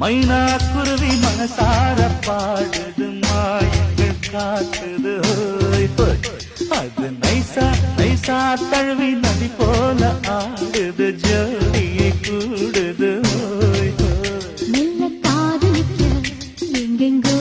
மைனா குருவி மனசார பாடுது மாயங்கள் காத்துது அது நைசா நைசா தழுவி நதி போல ஆடுது ஜோடியை கூடுது. மெல்ல காதலிக்க எங்கெங்கோ